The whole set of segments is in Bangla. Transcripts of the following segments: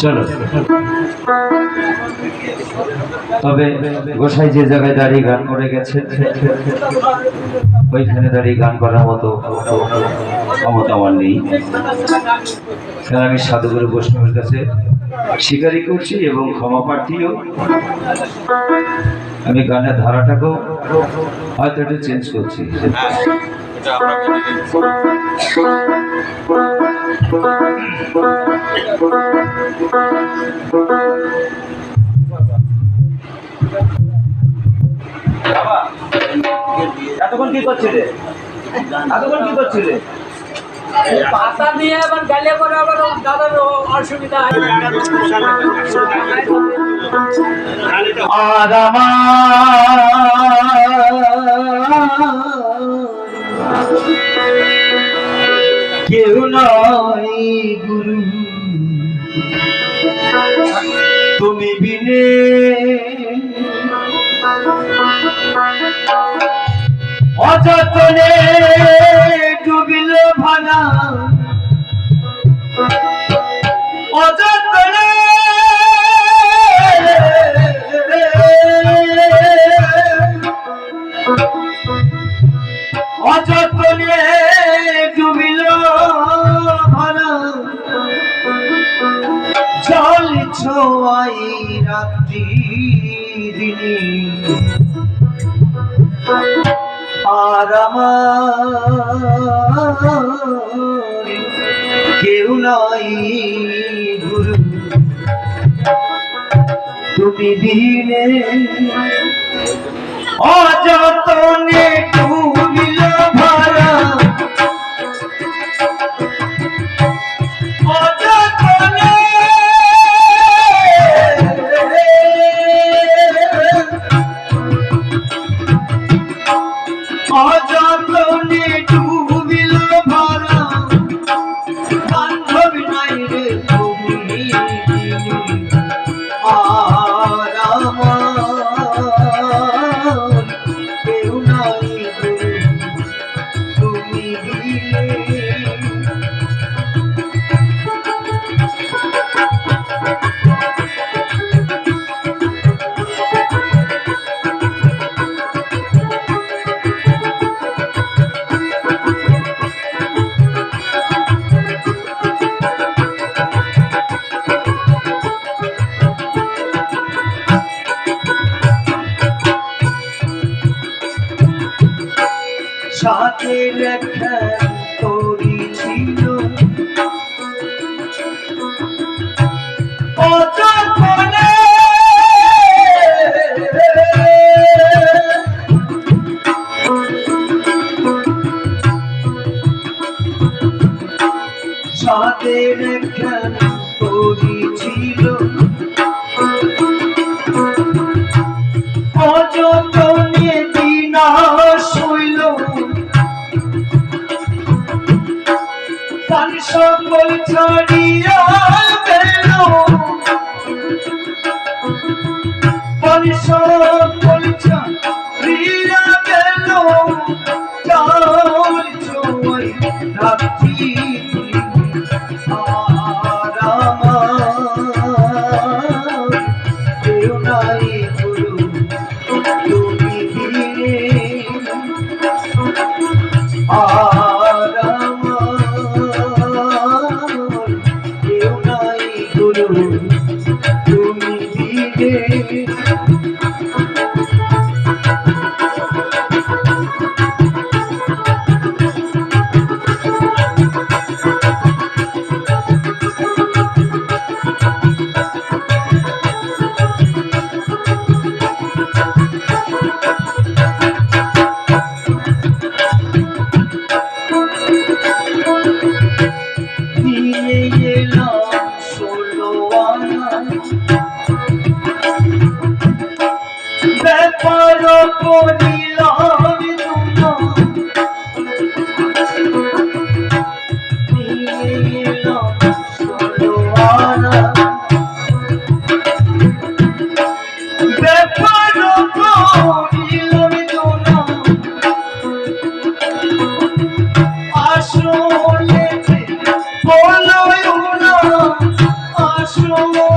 চলো। তবে গোসাই যে জায়গায় দাঁড়িয়ে গান করে গেছে ওইখানে দাঁড়িয়ে গান করার মতো ক্ষমতা আমার নেই। কারণ আমি সাধুগুরু বৈষ্ণবের কাছে স্বীকারই করছি এবং ক্ষমা প্রার্থীও। আমি গানের ধারাটাকেও হয়তো একটু চেঞ্জ করছি। এতক্ষণ কি করছিলে? এতক্ষণ কি করছিলে? পাতা নিয়ে আবার গালে করে আবার দাদার অসুবিধা হয়। আর আমার কেউ নয় গুরু। তুমি বিনে। অযতনে ডুবিল ভাঙা আর কেউ নাই গুরু। তুমি দিনে অযতনে সাথে লেখা অযতনে সাথে লেখা তোরি প্রাণ সকল ছাড়িয়া গেল প্রাণ সকল ছাড়িয়া গেল চাল ছোঁয়াই রাত্রি Ooh.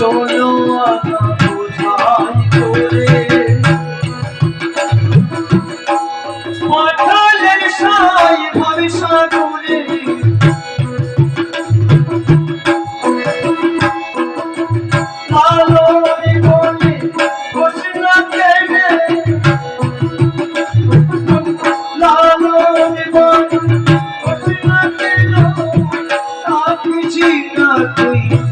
শোনো কোথায় করে পাঠালেন সাই ভাবে সাগরে ভালো বলে ঘোষণা দেবে লালো বলে ঘোষণা দিল তা বুঝি না তুই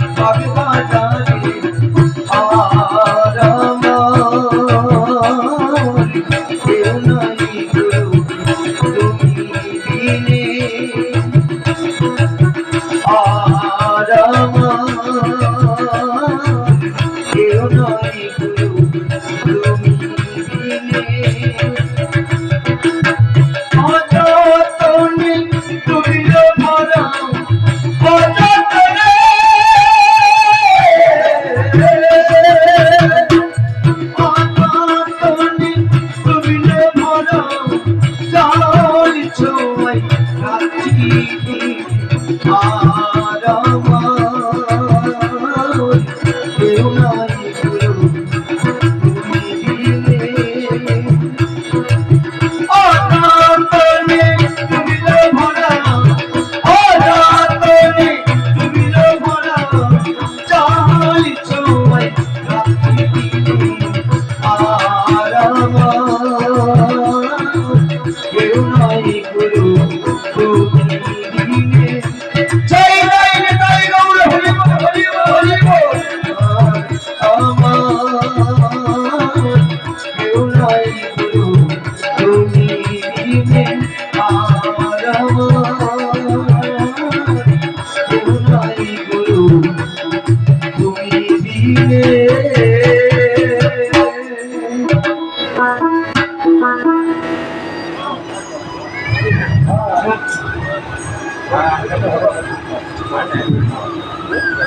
Thank you.